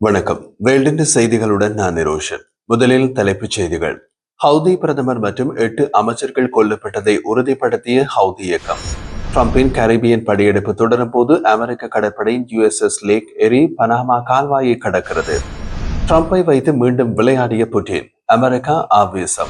வணக்கம். வேல்டின் செய்திகளுடன் நான் நிரோஷன். முதலில் தலைப்புச் செய்திகள். ஹவுதி பிரதமர் மற்றும் எட்டு அமைச்சர்கள் கொல்லப்பட்டதை உறுதிப்படுத்திய ஹவுதி இயக்கம். ட்ரம்பின் கரீபியன் படையெடுப்பு தொடரும் போது அமெரிக்க கடற்படையின் யுஎஸ்எஸ் லேக் எரி பனாமா கால்வாயை கடக்கிறது. ட்ரம்பை வைத்து மீண்டும் விளையாடிய புட்டின். அமெரிக்கா ஆவேசம்.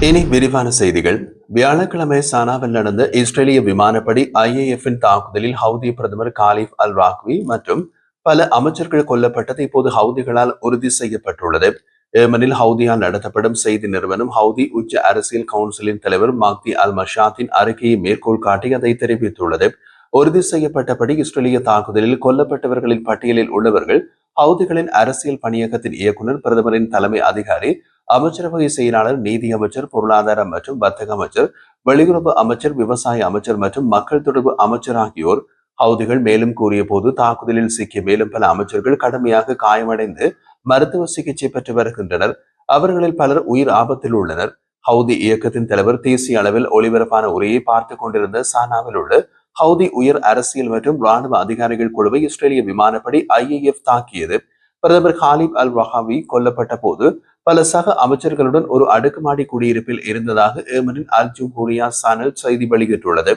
இனி விரிவான செய்திகள். வியாழக்கிழமை சானாவில் நடந்த இஸ்ரேலிய விமானப்படை ஐஏஎஃப் தாக்குதலில் ஹவுதி பிரதமர் காலிப் அல் ராக்வி மற்றும் பல அமைச்சர்கள் கொல்லப்பட்டது இப்போது ஹவுதிகளால் உறுதி செய்யப்பட்டுள்ளது. ஏமனில் ஹவுதியால் நடத்தப்படும் செய்தி நிறுவனம் ஹவுதி உச்ச அரசியல் கவுன்சிலின் தலைவர் மாக்தி அல் மஷாத்தின் அறிக்கையை மேற்கோள் காட்டி அதை தெரிவித்துள்ளது. உறுதி செய்யப்பட்டபடி இஸ்ரேலிய தாக்குதலில் கொல்லப்பட்டவர்களின் பட்டியலில் உள்ளவர்கள் ஹவுதிகளின் அரசியல் பணியகத்தின் இயக்குநர் பிரதமரின் தலைமை அதிகாரி அமைச்சரவை செயலாளர் நீதி அமைச்சர் பொருளாதார மற்றும் வர்த்தக அமைச்சர் வெளியுறவு அமைச்சர் விவசாய அமைச்சர் மற்றும் மக்கள் தொடர்பு அமைச்சர் ஆகியோர் ஹவுதிகள் மேலும் கூறிய போது தாக்குதலில் சிக்கிய மேலும் பல அமைச்சர்கள் கடுமையாக காயமடைந்து மருத்துவ சிகிச்சை பெற்று வருகின்றனர். அவர்களில் பலர் உயிர் ஆபத்தில் உள்ளனர். ஹவுதி இயக்கத்தின் தலைவர் தேசிய அளவில் ஒளிபரப்பான உரையை பார்த்துக் கொண்டிருந்த சானாவில் உள்ள ஹவுதி உயர் அரசியல் மற்றும் ராணுவ அதிகாரிகள் குழுவை இஸ்ரேலிய விமானப்படி ஐஏஎஃப் தாக்கியது. பிரதமர் ஹாலிப் அல் வஹாவி கொல்லப்பட்ட போது பல சக அமைச்சர்களுடன் ஒரு அடுக்குமாடி குடியிருப்பில் இருந்ததாக ஏமனின் அல் ஜூஹூரியா சானல் செய்தி வெளியிட்டுள்ளது.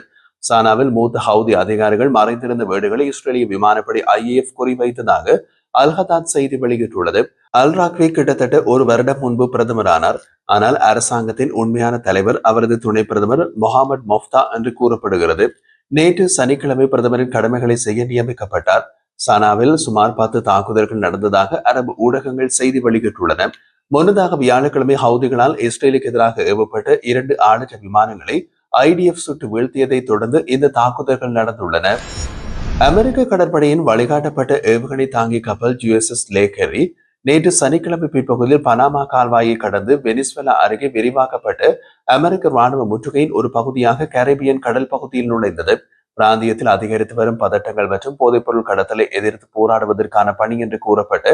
சானாவில் மூத்த ஹவுதி அதிகாரிகள் மறைந்திருந்த வீடுகளை இஸ்ரேலிய விமானப்படை ஐஏஎஃப் குறிவைத்ததாக அல்ஹதாத் செய்தி வெளியிட்டுள்ளது. அல் ராக்வி கிட்டத்தட்ட ஒரு வருடம் முன்பு பிரதமரானார். ஆனால் அரசாங்கத்தின் உண்மையான தலைவர் அவரது துணை பிரதமர் முகமது மொஃப்தா என்று கூறப்படுகிறது. நேற்று சனிக்கிழமை பிரதமரின் கடமைகளை செய்ய நியமிக்கப்பட்டார். சனாவில் சுமார் பத்து தாக்குதல்கள் நடந்ததாக அரபு ஊடகங்கள் செய்தி வெளியிட்டுள்ளன. முன்னதாக வியாழக்கிழமை ஹவுதிகளால் இஸ்ரேலுக்கு எதிராக ஏவப்பட்ட இரண்டு ஆளற்ற விமானங்களை ஐடிஎஃப் சுட்டு வீழ்த்தியதை தொடர்ந்து இந்த தாக்குதல்கள் நடந்துள்ளன. அமெரிக்க கடற்படையின் வழிகாட்டப்பட்ட ஏவுகணை தாங்கி கப்பல் ஜிஎஸ்எஸ் லேக்கரி நேற்று சனிக்கிழமை பிற்பகுதியில் பனாமா கால்வாயை கடந்து வெனிஸ்வெலா அருகே விரிவாக்கப்பட்டு அமெரிக்க ராணுவ முற்றுகையின் ஒரு பகுதியாக கரேபியன் கடல் பகுதியில் நுழைந்தது. பிராந்தியத்தில் அதிகரித்து வரும் பதட்டங்கள் மற்றும் போதைப்பொருள் கடத்தலை எதிர்த்து போராடுவதற்கான பணி என்று கூறப்பட்டு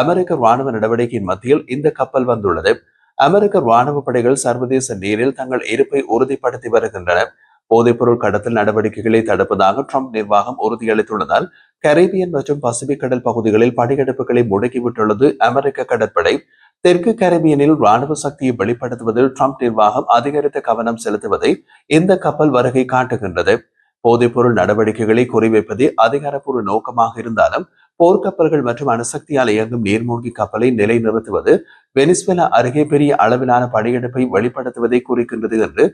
அமெரிக்க ராணுவ நடவடிக்கையின் மத்தியில் இந்த கப்பல் வந்துள்ளது. அமெரிக்க ராணுவ படைகள் சர்வதேச நீரில் தங்கள் இருப்பை உறுதிப்படுத்தி வருகின்றன. போதைப்பொருள் கடத்தல் நடவடிக்கைகளை தடுப்பதாக ட்ரம்ப் நிர்வாகம் உறுதியளித்துள்ளதால் கரேபியன் மற்றும் பசிபிக் கடல் பகுதிகளில் படையெடுப்புகளை முடக்கிவிட்டுள்ளது அமெரிக்க கடற்படை. தெற்கு கரேபியனில் ராணுவ சக்தியை வெளிப்படுத்துவதில் ட்ரம்ப் நிர்வாகம் அதிகரித்த கவனம் செலுத்துவதை இந்த கப்பல் வருகை காட்டுகின்றது. போதைப்பொருள் நடவடிக்கைகளை குறிவைப்பதே அதிகாரப்பூர்வ நோக்கமாக இருந்தாலும் போர்க்கப்பல்கள் மற்றும் அணுசக்தியால் இயங்கும் நீர்மூழ்கி கப்பலை நிலைநிறுத்துவது வெனிஸ்வேலா அருகே பெரிய அளவிலான படையெடுப்பை வெளிப்படுத்துவதை குறிக்கின்றது என்று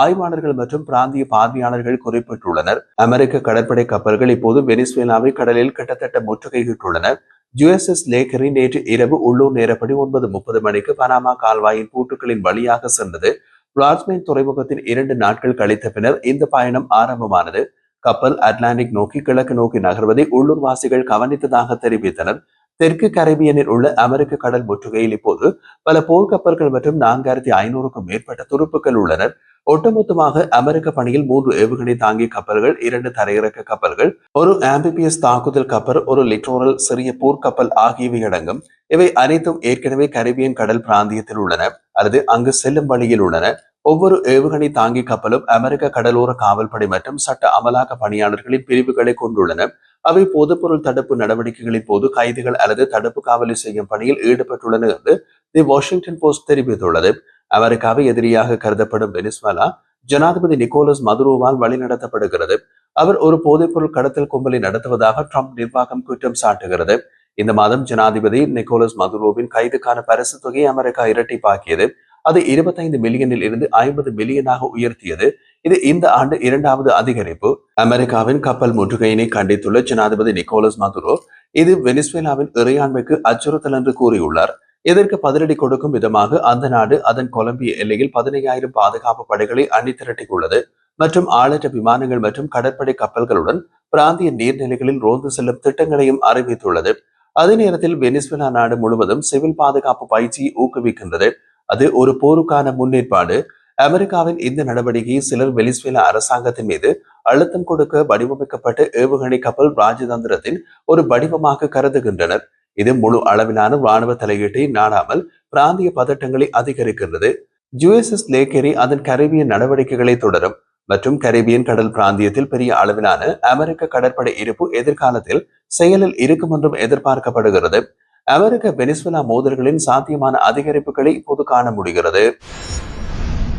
ஆய்வாளர்கள் மற்றும் பிராந்திய பார்வையாளர்கள் குறிப்பிட்டுள்ளனர். அமெரிக்க கடற்படை கப்பல்கள் இப்போது வெனிஸ்வேலாவை கடலில் கிட்டத்தட்ட முற்றுகையிட்டுள்ளனர் யுஎஸ்எஸ் லேக்கரி நேற்று இரவு உள்ளூர் நேரப்படி ஒன்பது முப்பது மணிக்கு பனாமா கால்வாயின் பூட்டுகளின் வழியாக சென்றது. பிளாட்ஸ்மேன் துறைமுகத்தின் இரண்டு நாட்கள் கழித்த பின்னர் இந்த பயணம் ஆரம்பமானது. கப்பல் அட்லாண்டிக் நோக்கி கிழக்கு நோக்கி நகர்வதை உள்ளூர்வாசிகள் கவனித்ததாக தெரிவித்தனர். தெற்கு கரேபியனில் உள்ள அமெரிக்க கடல் முற்றுகையில் இப்போது பல போர்க்கப்பல்கள் மற்றும் நான்காயிரத்தி ஐநூறுக்கும் மேற்பட்ட துருப்புகள் உள்ளனர். ஒட்டுமொத்தமாக அமெரிக்க பணியில் மூன்று ஏவுகணை தாங்கிய கப்பல்கள் இரண்டு தரையிறக்க கப்பல்கள் ஒரு ஆம்பிபிஎஸ் தாக்குதல் கப்பல் ஒரு லிட்டோரல் சிறிய போர்க்கப்பல் ஆகியவை அடங்கும். இவை அனைத்தும் ஏற்கனவே கரேபியன் கடல் பிராந்தியத்தில் உள்ளன. அல்லது அங்கு செல்லும் வழியில் உள்ளன. ஒவ்வொரு ஏவுகணை தாங்கி கப்பலும் அமெரிக்க கடலோர காவல்படை மற்றும் சட்ட அமலாக்க பணியாளர்களின் பிரிவுகளை கொண்டுள்ளன. அவை போதைப்பொருள் தடுப்பு நடவடிக்கைகளின் போது கைதிகள் அல்லது தடுப்பு காவலை செய்யும் பணியில் ஈடுபட்டுள்ளன என்று தி வாஷிங்டன் போஸ்ட் தெரிவித்துள்ளது. அமெரிக்காவை எதிரியாக கருதப்படும் வெனிஸ்வலா ஜனாதிபதி நிக்கோலஸ் மதுரோவால் வழிநடத்தப்படுகிறது. அவர் ஒரு போதைப்பொருள் கடத்தல் கும்பலை நடத்துவதாக ட்ரம்ப் நிர்வாகம் குற்றம் சாட்டுகிறது. இந்த மாதம் ஜனாதிபதி நிக்கோலஸ் மதுரோவின் கைதுக்கான பரிசு தொகையை அமெரிக்கா இரட்டிப்பாக்கியது. அது இருபத்தைந்து மில்லியனில் இருந்து ஐம்பது மில்லியனாக உயர்த்தியது. இது இந்த ஆண்டு இரண்டாவது அதிகரிப்பு. அமெரிக்காவின் கப்பல் முற்றுகையினை கண்டித்துள்ள ஜனாதிபதி நிக்கோலஸ் மதுரோ இது வெனிஸ்வேலாவின் இறையாண்மைக்கு அச்சுறுத்தல் என்று கூறியுள்ளார். இதற்கு பதிலடி கொடுக்கும் விதமாக அந்த நாடு அதன் கொலம்பிய எல்லையில் பதினையாயிரம் பாதுகாப்பு படைகளை அணி திரட்டியுள்ளது மற்றும் ஆளற்ற விமானங்கள் மற்றும் கடற்படை கப்பல்களுடன் பிராந்திய நீர்நிலைகளில் ரோந்து செல்லும் திட்டங்களையும் அறிவித்துள்ளது. அதே நேரத்தில் வெனிஸ்வேலா நாடு முழுவதும் சிவில் பாதுகாப்பு பயிற்சியை ஊக்குவிக்கின்றது. அது ஒரு போருக்கான முன்னேற்பாடு. அமெரிக்காவின் இந்த நடவடிக்கை சிலர் வெனிஸ்வேலா அரசாங்கத்தின் மீது அழுத்தம் கொடுக்க வடிவமைக்கப்பட்ட ஏவுகணை கப்பல் ராஜதந்திரத்தின் ஒரு வடிவமாக கருதுகின்றனர். இது முழு அளவிலான ராணுவ தலையீட்டை நாடாமல் பிராந்திய பதட்டங்களை அதிகரிக்கின்றது. ஜூஎஸ்எஸ் லேக்கரி அதன் கரீபியன் நடவடிக்கைகளை தொடரும். மற்றும் கரீபியன் கடல் பிராந்தியத்தில் பெரிய அளவிலான அமெரிக்க கடற்படை இருப்பு எதிர்காலத்தில் செயலில் இருக்கும் என்றும் எதிர்பார்க்கப்படுகிறது. அமெரிக்க வெனிசுலா மோதல்களின் சாத்தியமான அதிகரிப்புகளை இப்போது காண முடிகிறது.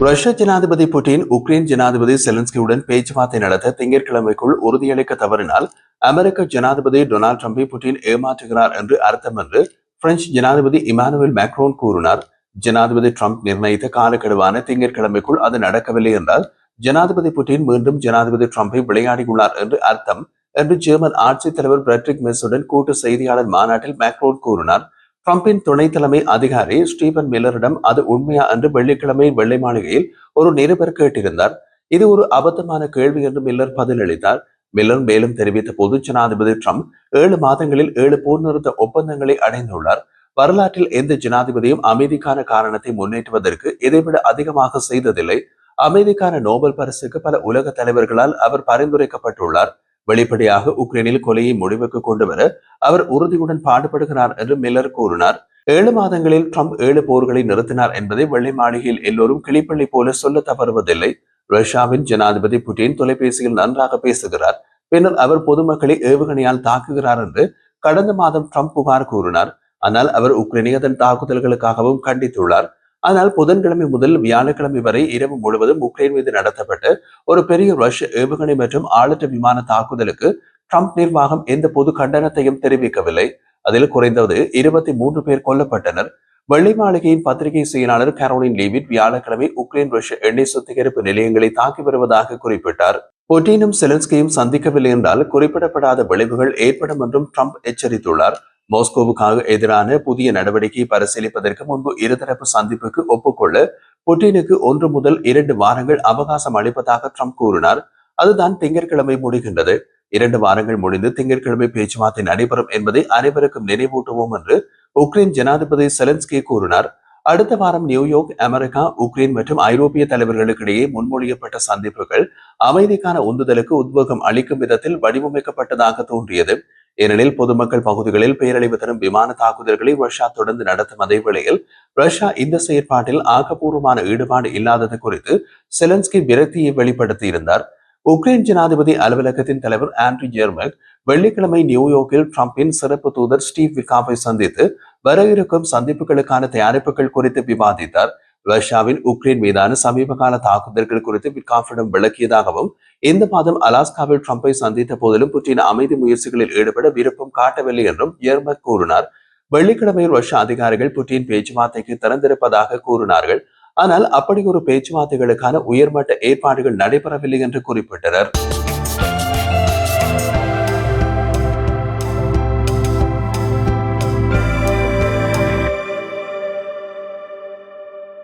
ரஷ்ய ஜனாதிபதி புட்டின் உக்ரைன் ஜனாதிபதி செலன்ஸ்கியுடன் பேச்சுவார்த்தை நடத்த திங்கட்கிழமைக்குள் உறுதியளிக்க தவறினால் அமெரிக்க ஜனாதிபதி டொனால்டு ட்ரம்பை புட்டின் ஏமாற்றுகிறார் என்று அர்த்தம் என்று பிரெஞ்சு ஜனாதிபதி இமானுவேல் மேக்ரோன் கூறினார். ஜனாதிபதி ட்ரம்ப் நிர்ணயித்த காலக்கெடுவான திங்கட்கிழமைக்குள் அது நடக்கவில்லை என்றால் ஜனாதிபதி புட்டின் மீண்டும் ஜனாதிபதி ட்ரம்பை விளையாடியுள்ளார் என்று அர்த்தம் என்று ஜெர்மன் ஆட்சித் தலைவர் பிரெட்ரிக் மெஸ்ஸுடன் கூட்டு செய்தியாளர் மாநாட்டில் மேக்ரோன் கூறினார். ட்ரம்பின் துணை தலைமை அதிகாரி ஸ்டீபன் மில்லரிடம் அது உண்மையா என்று வெள்ளிக்கிழமை வெள்ளை மாளிகையில் ஒரு நிருபர் கேட்டிருந்தார். இது ஒரு அபத்தமான கேள்வி என்று மில்லர் பதிலளித்தார். மில்லர் மேலும் தெரிவித்த பொது ஜனாதிபதி ட்ரம்ப் ஏழு மாதங்களில் ஏழு போர் நிறுத்த ஒப்பந்தங்களை அடைந்துள்ளார். வரலாற்றில் எந்த ஜனாதிபதியும் அமைதிக்கான காரணத்தை முன்னேற்றுவதற்கு இதைவிட அதிகமாக செய்ததில்லை. அமைதிக்கான நோபல் பரிசுக்கு பல உலக தலைவர்களால் அவர் பரிந்துரைக்கப்பட்டுள்ளார். வெளிப்படையாக உக்ரைனில் கொலையை முடிவுக்கு கொண்டு வர அவர் உறுதியுடன் பாடுபடுகிறார் என்று மில்லர் கூறினார். ஏழு மாதங்களில் ட்ரம்ப் ஏழு போர்களை நிறுத்தினார் என்பதை வெள்ளை மாளிகையில் எல்லோரும் கிளிப்பள்ளி போல சொல்ல தவறுவதில்லை. ரஷ்யாவின் ஜனாதிபதி புட்டின் தொலைபேசியில் நன்றாக பேசுகிறார். பின்னர் அவர் பொதுமக்களை ஏவுகணையால் தாக்குகிறார் என்று கடந்த மாதம் ட்ரம்ப் புகார் கூறினார். ஆனால் அவர் உக்ரைனை அதன் தாக்குதல்களுக்காகவும் கண்டித்துள்ளார். ஆனால் புதன்கிழமை முதல் வியாழக்கிழமை வரை இரவு முழுவதும் உக்ரைன் மீது நடத்தப்பட்டு ஒரு பெரிய ரஷ்ய ஏவுகணை மற்றும் ஆளற்ற விமான தாக்குதலுக்கு ட்ரம்ப் நிர்வாகம் எந்த பொது கண்டனத்தையும் தெரிவிக்கவில்லை. அதில் குறைந்தது இருபத்தி மூன்று பேர் கொல்லப்பட்டனர். வெள்ளை மாளிகையின் பத்திரிகை செயலாளர் கரோலின் லீவிட் வியாழக்கிழமை உக்ரைன் ரஷ்ய எண்ணெய் சுத்திகரிப்பு நிலையங்களை தாக்கி வருவதாக குறிப்பிட்டார். புட்டினும் செலன்ஸ்கியும் சந்திக்கவில்லை என்றால் குறிப்பிடப்படாத விளைவுகள் ஏற்படும் என்றும் ட்ரம்ப் எச்சரித்துள்ளார். மாஸ்கோவுக்காக எதிரான புதிய நடவடிக்கையை பரிசீலிப்பதற்கு முன்பு இருதரப்பு சந்திப்புக்கு ஒப்புக்கொள்ள புட்டினுக்கு ஒன்று முதல் இரண்டு வாரங்கள் அவகாசம் அளிப்பதாக ட்ரம்ப் கூறினார். அதுதான் திங்கட்கிழமை முடிகின்றது. இரண்டு வாரங்கள் முடிந்து திங்கட்கிழமை பேச்சுவார்த்தை நடைபெறும் என்பதை அனைவருக்கும் நினைவூட்டுவோம் என்று உக்ரைன் ஜனாதிபதி செலன்ஸ்கி கூறினார். அடுத்த வாரம் நியூயார்க் அமெரிக்கா உக்ரைன் மற்றும் ஐரோப்பிய தலைவர்களுக்கிடையே முன்மொழியப்பட்ட சந்திப்புகள் அமைதிக்கான உந்துதலுக்கு உத்வேகம் அளிக்கும் விதத்தில் வடிவமைக்கப்பட்டதாக தோன்றியது. ஏனெனில் பொதுமக்கள் பகுதிகளில் பேரழிவு தரும் விமான தாக்குதல்களை ரஷ்யா தொடர்ந்து நடத்தும் அதே வேளையில் ரஷ்யா இந்த செயற்பாட்டில் ஆக்கப்பூர்வமான ஈடுபாடு இல்லாதது குறித்து செலன்ஸ்கி விரக்தியை வெளிப்படுத்தியிருந்தார். உக்ரைன் ஜனாதிபதி அலுவலகத்தின் தலைவர் ஆண்ட்ரி ஜெர்மக் வெள்ளிக்கிழமை நியூயார்க்கில் டிரம்பின் சிறப்பு தூதர் ஸ்டீவ் விகாவை சந்தித்து வர இருக்கும் சந்திப்புகளுக்கான தயாரிப்புகள் குறித்து விவாதித்தார். ரஷ்யாவின் உக்ரைன் மீதான சமீப கால தாக்குதல்கள் குறித்து விட்காஃபிடம் விளக்கியதாகவும் இந்த மாதம் அலாஸ்காவில் ட்ரம்பை சந்தித்த போதிலும் புட்டின் அமைதி முயற்சிகளில் ஈடுபட விருப்பம் காட்டவில்லை என்றும் எர்மக் கூறினார். வெள்ளிக்கிழமையில் ரஷ்ய அதிகாரிகள் புட்டின் பேச்சுவார்த்தைக்கு திறந்திருப்பதாக கூறினார்கள். ஆனால் அப்படி ஒரு பேச்சுவார்த்தைகளுக்கான உயர்மட்ட ஏற்பாடுகள் நடைபெறவில்லை என்று குறிப்பிட்டனர்.